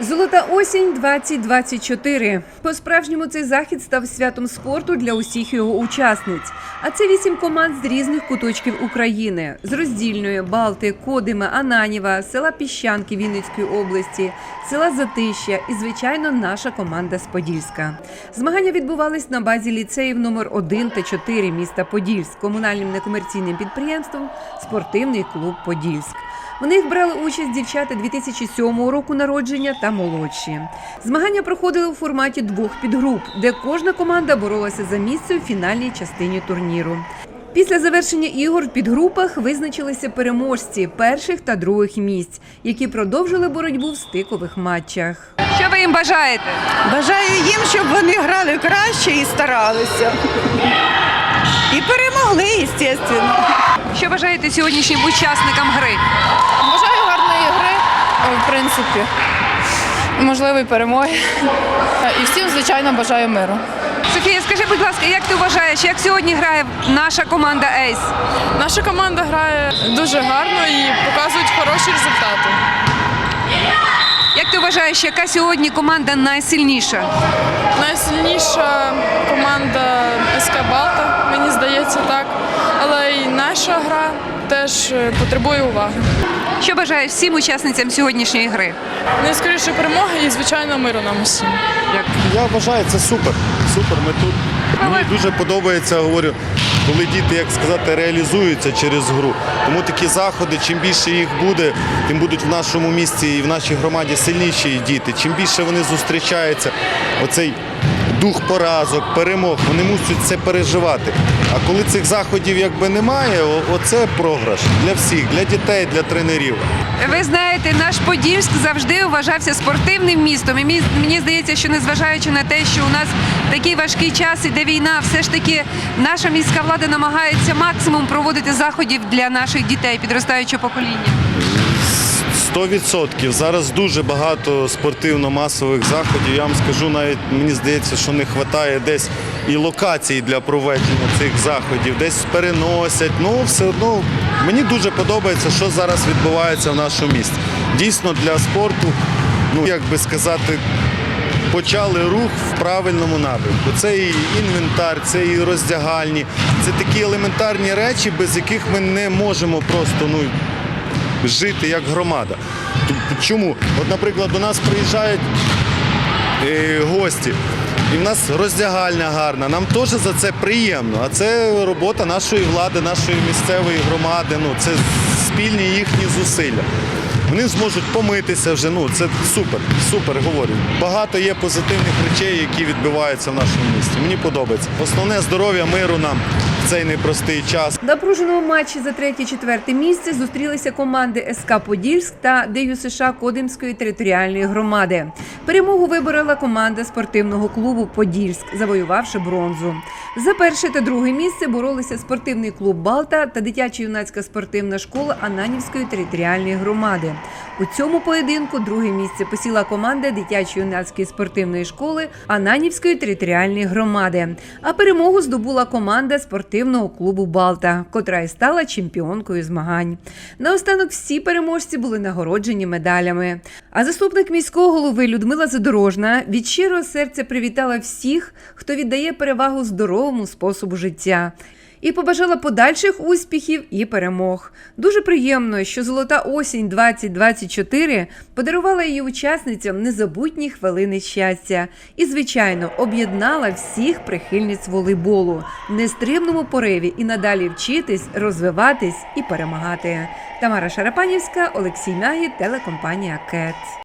Золота осінь 2024. По-справжньому цей захід став святом спорту для усіх його учасниць. А це вісім команд з різних куточків України: з роздільної, Балти, Кодима, Ананіва, села Піщанки Вінницької області, села Затища і, звичайно, наша команда з Подільська. Змагання відбувались на базі ліцеїв номер 1 та 4 міста Подільськ, комунальним некомерційним підприємством Спортивний клуб Подільськ. В них брали участь дівчата 2007 року народження та молодші. Змагання проходили у форматі двох підгруп, де кожна команда боролася за місце у фінальній частині турніру. Після завершення ігор в підгрупах визначилися переможці перших та других місць, які продовжили боротьбу в стикових матчах. Що ви їм бажаєте? Бажаю їм, щоб вони грали краще і старалися. І перемогли, звісно. Що бажаєте сьогоднішнім учасникам гри? Бажаю гарної гри, в принципі, можливої перемоги. І всім, звичайно, бажаю миру. Софія, скажи, будь ласка, як ти вважаєш, як сьогодні грає наша команда Ейс? Наша команда грає дуже гарно і показують хороші результати. Як ти вважаєш, яка сьогодні команда найсильніша? Найсильніша команда СК Балта, мені здається так. Але і наша гра теж е, потребує уваги. Що бажаєш всім учасницям сьогоднішньої гри? Найскоріше перемоги і, звичайно, миру нам усім. Я вважаю, це супер. Супер. Ми тут мені дуже подобається, говорю, коли діти, як сказати, реалізуються через гру. Тому такі заходи, чим більше їх буде, тим будуть в нашому місті і в нашій громаді сильніші діти. Чим більше вони зустрічаються, оцей дух поразок, перемог, вони мусять це переживати. А коли цих заходів якби немає, оце програш для всіх, для дітей, для тренерів. Ви знаєте, наш Подільськ завжди вважався спортивним містом. І мені, здається, що незважаючи на те, що у нас такий важкий час іде війна, все ж таки наша міська влада намагається максимум проводити заходів для наших дітей, підростаючого покоління. Сто відсотків. Зараз дуже багато спортивно-масових заходів. Я вам скажу, навіть мені здається, що не вистачає десь і локацій для проведення цих заходів, десь переносять. Ну, все одно мені дуже подобається, що зараз відбувається в нашому місті. Дійсно, для спорту, ну як би сказати, почали рух в правильному напрямку. Це і інвентар, це і роздягальні, це такі елементарні речі, без яких ми не можемо просто ну, жити як громада. Чому? От, наприклад, до нас приїжджають е, гості. І в нас роздягальня гарна, нам теж за це приємно. А це робота нашої влади, нашої місцевої громади. Ну, це спільні їхні зусилля. Вони зможуть помитися вже. Ну це супер, супер говорю. Багато є позитивних речей, які відбуваються в нашому місті. Мені подобається. Основне здоров'я, миру нам в цей непростий час. В напруженому матчі за третє-четверте місце зустрілися команди СК Подільськ та ДЮ США Кодимської територіальної громади. Перемогу виборола команда спортивного клубу Подільськ, завоювавши бронзу. За перше та друге місце боролися спортивний клуб Балта та дитячо-юнацька спортивна школа Ананівської територіальної громади. У цьому поєдинку друге місце посіла команда дитячо-юнацької спортивної школи Ананівської територіальної громади. А перемогу здобула команда спортивного клубу Балта, котра і стала чемпіонкою змагань. Наостанок всі переможці були нагороджені медалями. А заступник міського голови Людмила Задорожна від щирого серця привітала всіх, хто віддає перевагу здоровому способу життя. І побажала подальших успіхів і перемог. Дуже приємно, що золота осінь 2024 подарувала її учасницям незабутні хвилини щастя і, звичайно, об'єднала всіх прихильниць волейболу в нестримному пориві і надалі вчитись, розвиватись і перемагати. Тамара Шарапанівська, Олексій Мягі, телекомпанія КЕТ.